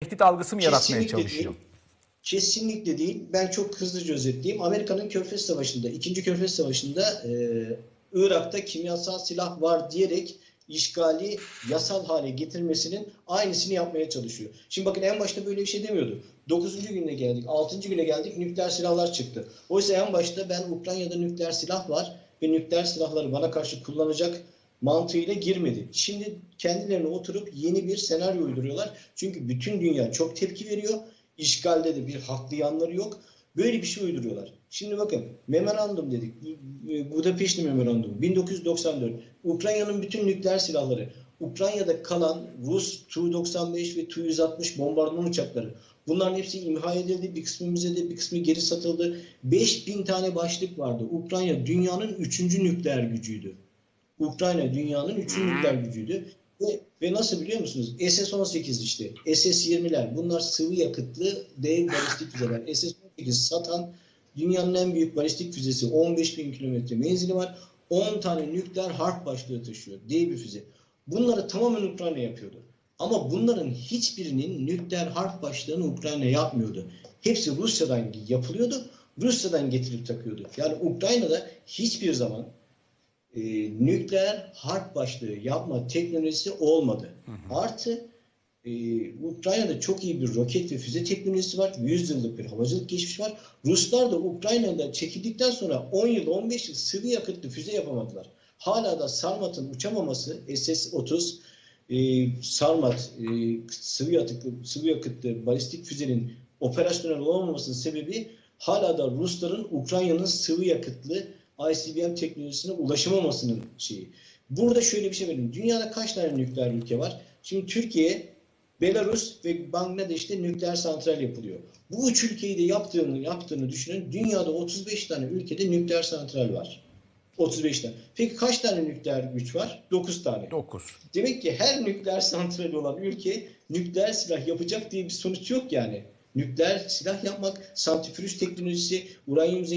tehdit algısı mı yaratmaya Kesinlikle çalışıyor? değil. Kesinlikle değil. Ben çok hızlıca özetleyeyim. Amerika'nın Körfez Savaşı'nda, 2. Körfez Savaşı'nda e, Irak'ta kimyasal silah var diyerek işgali yasal hale getirmesinin aynısını yapmaya çalışıyor. Şimdi bakın en başta böyle bir şey demiyordu. 9. güne geldik, 6. güne geldik nükleer silahlar çıktı. Oysa en başta ben Ukrayna'da nükleer silah var ve nükleer silahları bana karşı kullanacak mantığıyla girmedi. Şimdi kendilerine oturup yeni bir senaryo uyduruyorlar. Çünkü bütün dünya çok tepki veriyor. İşgalde de bir haklı yanları yok. Böyle bir şey uyduruyorlar. Şimdi bakın memorandum dedik. Budapeşte memorandum 1994. Ukrayna'nın bütün nükleer silahları. Ukrayna'da kalan Rus Tu-95 ve Tu-160 bombardıman uçakları. Bunların hepsi imha edildi. Bir kısmı müzede, bir kısmı geri satıldı. 5000 tane başlık vardı. Ukrayna dünyanın 3. nükleer gücüydü. Ukrayna dünyanın 3. nükleer gücüydü. Ve, ve nasıl biliyor musunuz? SS-18 işte, SS-20'ler bunlar sıvı yakıtlı dev balistik füzeler. SS-18 satan dünyanın en büyük balistik füzesi 15 bin kilometre menzili var. 10 tane nükleer harp başlığı taşıyor. Dev bir füze. Bunları tamamen Ukrayna yapıyordu. Ama bunların hiçbirinin nükleer harp başlığını Ukrayna yapmıyordu. Hepsi Rusya'dan yapılıyordu. Rusya'dan getirip takıyordu. Yani Ukrayna'da hiçbir zaman e, nükleer harp başlığı yapma teknolojisi olmadı. Artı e, Ukrayna'da çok iyi bir roket ve füze teknolojisi var. 100 yıllık bir havacılık geçmiş var. Ruslar da Ukrayna'da çekildikten sonra 10 yıl 15 yıl sıvı yakıtlı füze yapamadılar. Hala da Sarmat'ın uçamaması SS-30 e, Sarmat e, sıvı yakıtlı, sıvı yakıtlı balistik füzenin operasyonel olamamasının sebebi hala da Rusların Ukrayna'nın sıvı yakıtlı ICBM teknolojisine ulaşamamasının şeyi. Burada şöyle bir şey verin. Dünyada kaç tane nükleer ülke var? Şimdi Türkiye, Belarus ve Bangladeş'te nükleer santral yapılıyor. Bu üç ülkeyi de yaptığını yaptığını düşünün. Dünyada 35 tane ülkede nükleer santral var. 35 tane. Peki kaç tane nükleer güç var? 9 tane. 9. Demek ki her nükleer santrali olan ülke nükleer silah yapacak diye bir sonuç yok yani. Nükleer silah yapmak, santrifüj teknolojisi, uranyum zengin